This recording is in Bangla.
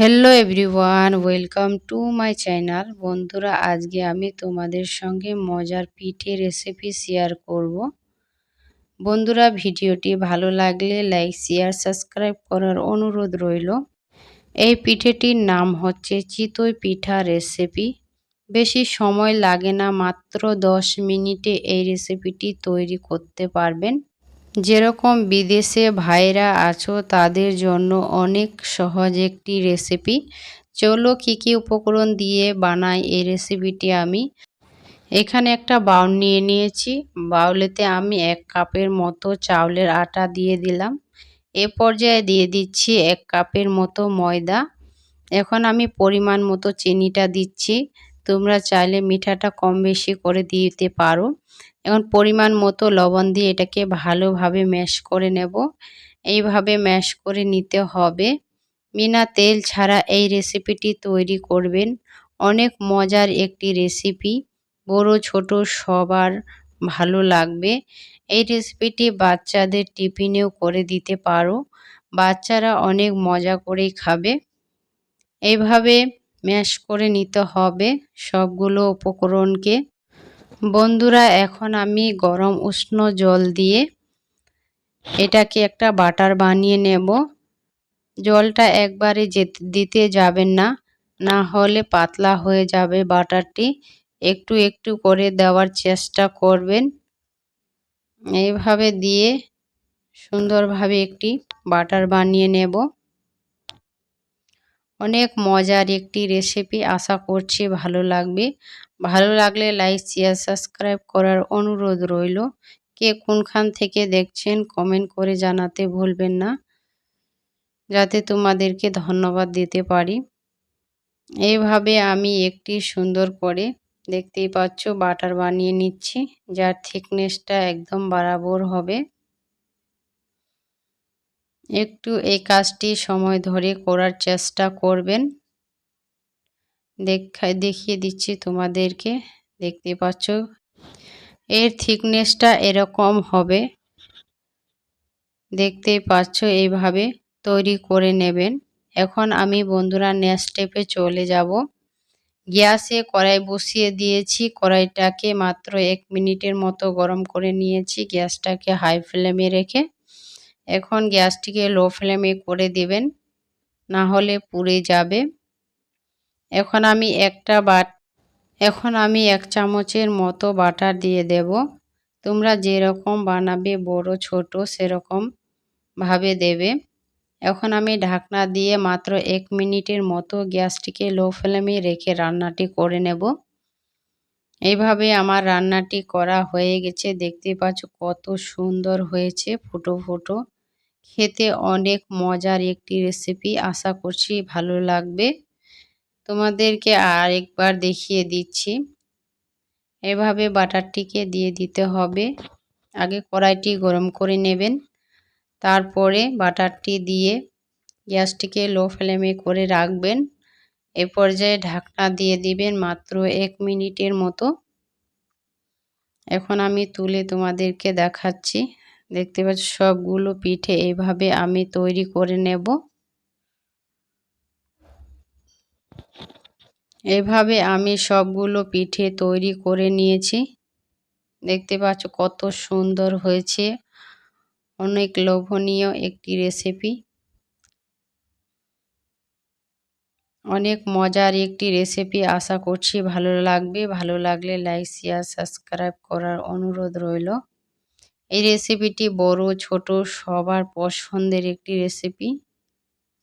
Hello everyone welcome to my channel বন্ধুরা, আজকে আমি তোমাদের সঙ্গে মজার পিঠে রেসিপি শেয়ার করব। বন্ধুরা, ভিডিওটি ভালো লাগলে লাইক শেয়ার সাবস্ক্রাইব করার অনুরোধ রইল। এই পিঠেটির নাম হচ্ছে চিতই পিঠা রেসিপি বেশি সময় লাগে না, মাত্র দশ মিনিটে এই রেসিপিটি তৈরি করতে পারবেন। যেরকম বিদেশে ভাইরা আছো তাদের জন্য অনেক সহজ একটি রেসিপি চলো কী কী উপকরণ দিয়ে বানাই এই রেসিপিটি আমি। এখানে একটা বাউল নিয়ে নিয়েছি। বাউলেতে আমি এক কাপের মতো চাউলের আটা দিয়ে দিলাম। এ পর্যায়ে দিয়ে দিচ্ছি এক কাপের মতো ময়দা। এখন আমি পরিমাণ মতো চিনিটা দিচ্ছি। তোমরা চাইলে মিঠাটা কম বেশি করে দিতে পারো। এখন পরিমাণ মতো লবণ দিয়ে এটাকে ভালোভাবে ম্যাশ করে নেব। এইভাবে ম্যাশ করে নিতে হবে। বিনা তেল ছাড়া এই রেসিপিটি তৈরি করবেন। অনেক মজার একটি রেসিপি। বড়, ছোট, সবার ভালো লাগবে। এই রেসিপিটি বাচ্চাদের টিফিনেও করে দিতে পারো। বাচ্চারা অনেক মজা করেই খাবে। এইভাবে ম্যাশ করে নিতে হবে সবগুলো উপকরণকে। বন্ধুরা, এখন আমি গরম উষ্ণ জল দিয়ে এটাকে একটা বাটার বানিয়ে নেব। জলটা একবারে দিতে যাবেন না না হলে পাতলা হয়ে যাবে বাটারটি। একটু একটু করে দেওয়ার চেষ্টা করবেন। এইভাবে দিয়ে সুন্দরভাবে একটি বাটার বানিয়ে নেব। অনেক মজার একটি রেসিপি আশা করছি ভালো লাগবে। ভালো লাগলে লাইক শেয়ার সাবস্ক্রাইব করার অনুরোধ রইল। কে কোনখান থেকে দেখছেন কমেন্ট করে জানাতে ভুলবেন না। যাতে তোমাদেরকে ধন্যবাদ দিতে পারি। এইভাবে আমি একটি সুন্দর করে দেখতেই পাচ্ছ বাটার বানিয়ে নিচ্ছি, যার থিকনেসটা একদম বরাবর হবে। একটু এই কাজটি সময় ধরে করার চেষ্টা করবেন। দেখায় দেখিয়ে দিচ্ছি তোমাদেরকে। দেখতে পাচ্ছ? এর থিকনেসটা এরকম হবে। দেখতে পাচ্ছ? এইভাবে তৈরি করে নেবেন। এখন আমি বন্ধুরা নেক্সট স্টেপে চলে যাব। গ্যাসে কড়াই বসিয়ে দিয়েছি। কড়াইটাকে মাত্র এক মিনিটের মতো গরম করে নিয়েছি। গ্যাসটাকে হাই ফ্লেমে রেখে এখন গ্যাসটিকে লো ফ্লেমে করে দেবেন, না হলে পুড়ে যাবে। এখন আমি একটা বাট, এখন আমি এক চামচের মতো বাটার দিয়ে দেব। তোমরা যেরকম বানাবে, বড়, ছোট, সেরকম ভাবে দেবে। এখন আমি ঢাকনা দিয়ে মাত্র এক মিনিটের মতো গ্যাসটিকে লো ফ্লেমে রেখে রান্নাটি করে নেব। এইভাবে আমার রান্নাটি করা হয়ে গেছে। দেখতে পাচ্ছ কত সুন্দর হয়েছে ফুটো ফুটো। খেতে অনেক মজার একটি রেসিপি আশা করছি ভালো লাগবে। তোমাদেরকে আর একবার দেখিয়ে দিচ্ছি। এভাবে বাটারটিকে দিয়ে দিতে হবে। আগে কড়াইটি গরম করে নেবেন। তারপরে বাটারটি দিয়ে গ্যাসটিকে লো ফ্লেমে করে রাখবেন। এ পর্যায়ে ঢাকনা দিয়ে দিবেন মাত্র এক মিনিটের মতো। এখন আমি তুলে তোমাদেরকে দেখাচ্ছি। দেখতে পাচ্ছ সবগুলো পিঠে এইভাবে আমি তৈরি করে নেব। এভাবে আমি সবগুলো পিঠে তৈরি করে নিয়েছি। দেখতে পাচ্ছ কত সুন্দর হয়েছে। অনেক লোভনীয় একটি রেসিপি। অনেক মজার একটি রেসিপি আশা করছি ভালো লাগবে। ভালো লাগলে লাইক শেয়ার সাবস্ক্রাইব করার অনুরোধ রইল। এই রেসিপিটি বড়, ছোট, সবার পছন্দের একটি রেসিপি